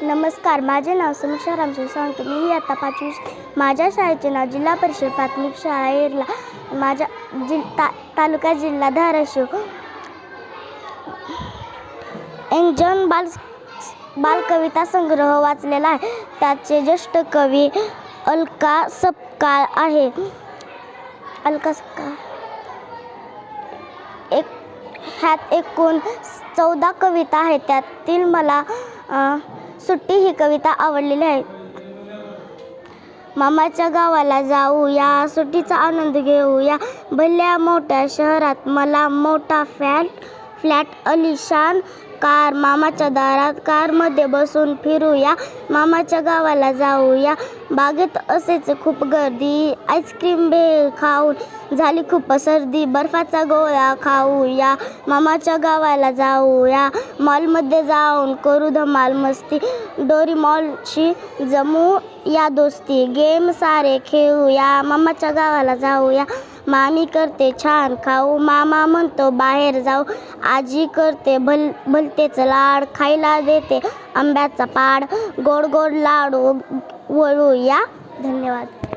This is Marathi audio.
नमस्कार माझे नाव समीक्षा रामचंद्र सांगतो मी आता पाचवी माझ्या शाळेचे नाव जिल्हा परिषद प्राथमिक शाळा येरला. माझ्या जि ता तालुका जिल्हा धाराशिव. एंजन बाल बालकविता संग्रह वाचलेला आहे. त्याचे ज्येष्ठ कवी अलका सपकाळ आहे. अलका सपकाळ. एक ह्यात एकूण चौदा कविता आहेत. त्यातील मला सुट्टी ही कविता आवडलेली आहे. मामाच्या गावाला जाऊ या सुट्टीचा आनंद घेऊ या भल्या मोठ्या शहरात मला मोठा फॅन फ्लॅट अलिशान कार मामाच्या दारात कारमध्ये बसून फिरूया मामाच्या गावाला जाऊया. बागेत असेच खूप गर्दी आईस्क्रीम भेळ खाऊन झाली खूप सर्दी बर्फाचा गोळा खाऊया मामाच्या गावाला जाऊया. मॉलमध्ये जाऊन करू धमाल मस्ती डोरी मॉलशी जमू या दोस्ती. गेम सारे खेळूया मामाच्या गावाला जाऊया. मामी करते छान खाऊ. मामा म्हणतो बाहेर जाऊ. आजी करते भल भलतेच लाड. खायला देते आंब्याचा पाड. गोड गोड लाडू. वळू या धन्यवाद.